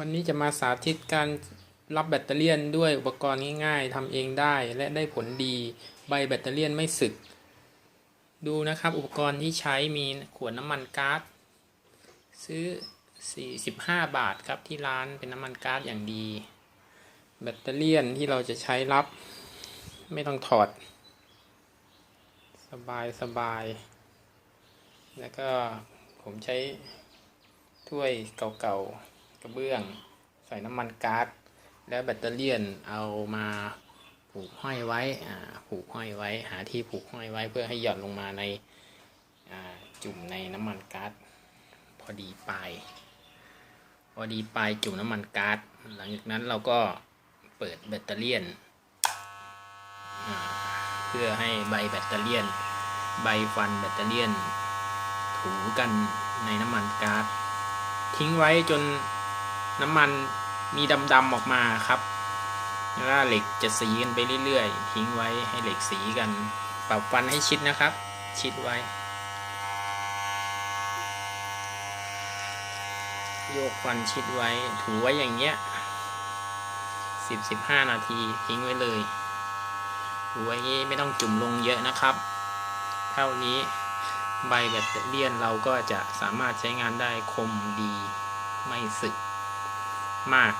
วันนี้จะมาสาธิตการรับแบตเตอรี่ยนด้วยอุปกรณ์ง่ายๆทำเองได้และได้ผลดี ใบแบตเตอรี่ยนไม่สึก ดูนะครับอุปกรณ์ที่ใช้มีขวดน้ำมันก๊าซซื้อ 45 บาทครับที่ร้านเป็นน้ำมันก๊าซอย่างดี แบตเตอรี่ยนที่เราจะใช้รับ ไม่ต้องถอด สบายสบาย แล้วก็ผมใช้ถ้วยเก่าๆ ระเบื้อง ใส่น้ำมันก๊าซแล้วแบตเตอรี่ยนเอามาผูกห้อยไว้อ่าผูกห้อยไว้ หาที่ผูกห้อยไว้เพื่อให้หย่อนลงมาในอ่าจุ่มในน้ำมันก๊าซพอดีปลายพอดีปลายจุ่มน้ำมันก๊าซหลังจากนั้นเราก็เปิดแบตเตอรี่ยนเพื่อให้ใบแบตเตอรี่ยนใบฟันแบตเตอรี่ยนถูกันในน้ำมันก๊าซทิ้งไว้จน น้ำมันมีดำๆออกมาครับแล้วเหล็กจะสีกันไปเรื่อยๆ ทิ้งไว้ให้เหล็กสีกัน ปรับฟันให้ชิดนะครับ ชิดไว้ โยกฟันชิดไว้ ถูไว้อย่างเงี้ยสิบสิบห้านาทีทิ้งไว้เลยถูไว้อย่างงี้ไม่ต้องจุ่มลงเยอะนะครับ เท่านี้ใบแบตเตอรี่ยนเราก็จะสามารถใช้งานได้คมดีไม่สึก มาก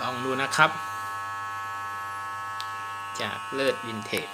ลองดูนะครับ จากเลิศวินเทจ